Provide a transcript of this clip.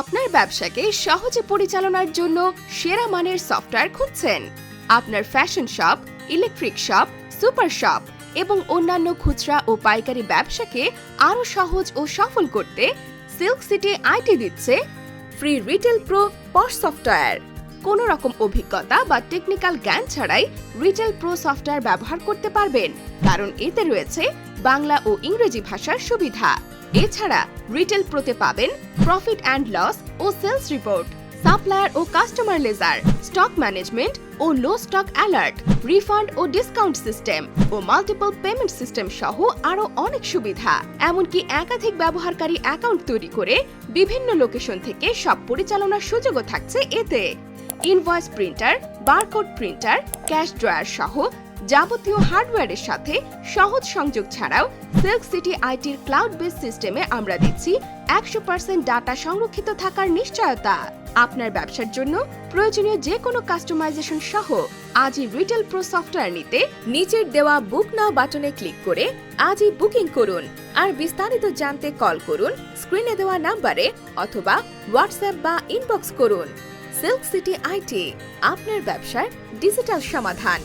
আপনার ব্যবসাকে সহজে পরিচালনার জন্য সেরা মানের সফটওয়্যার খুঁজছেন। আপনার fashion shop, electric shop, super shop এবং অন্যান্য খুচরা ও পাইকারি ব্যবসাকে আরও সহজ ও সফল করতে সিল্ক সিটি আইটি দিচ্ছে free retail pro POS software. কোনো রকম অভিজ্ঞতা বা টেকনিক্যাল জ্ঞান ছাড়াই রিটেল প্রো সফটওয়্যার ব্যবহার করতে পারবেন। কারণ এতে রয়েছে বাংলা ও ইংরেজি ভাষার সুবিধা। এছাড়া রিটেল প্রোতে পাবেন প্রফিট অ্যান্ড লস ও সেলস রিপোর্ট সাপ্লায়ার ও কাস্টমার লেজার স্টক ম্যানেজমেন্ট ও লো স্টক অ্যালার্ট রিফান্ড ও ডিসকাউন্ট সিস্টেম ও মাল্টিপল পেমেন্ট সিস্টেম সহ আরও অনেক সুবিধা। এমনকি একাধিক ব্যবহারকারী অ্যাকাউন্ট তৈরি করে বিভিন্ন লোকেশন থেকে সব পরিচালনার সুযোগও থাকছে এতে। Invoice printer barcode printer cash drawer সহ যাবতীয় হার্ডওয়্যারের সাথে সহজ সংযোগ ছাড়াও সিল্ক সিটি আইটির ক্লাউড বেস সিস্টেমে আমরা দিচ্ছি একশো পার্সেন্ট ডাটা সংরক্ষিত থাকার নিশ্চয়তা। আপনার ব্যবসার জন্য প্রয়োজনীয় যে কোনো কাস্টমাইজেশন সহ আজই রিটেল প্রো সফটওয়্যার নিতে নিচের দেওয়া বুক নাও বাটনে ক্লিক করে আজই বুকিং করুন। আর বিস্তারিত জানতে কল করুন স্ক্রিনে দেওয়া নাম্বারে অথবা হোয়াটসঅ্যাপ বা ইনবক্স করুন। সিল্ক সিটি আইটি, আপনার ব্যবসার ডিজিটাল সমাধান।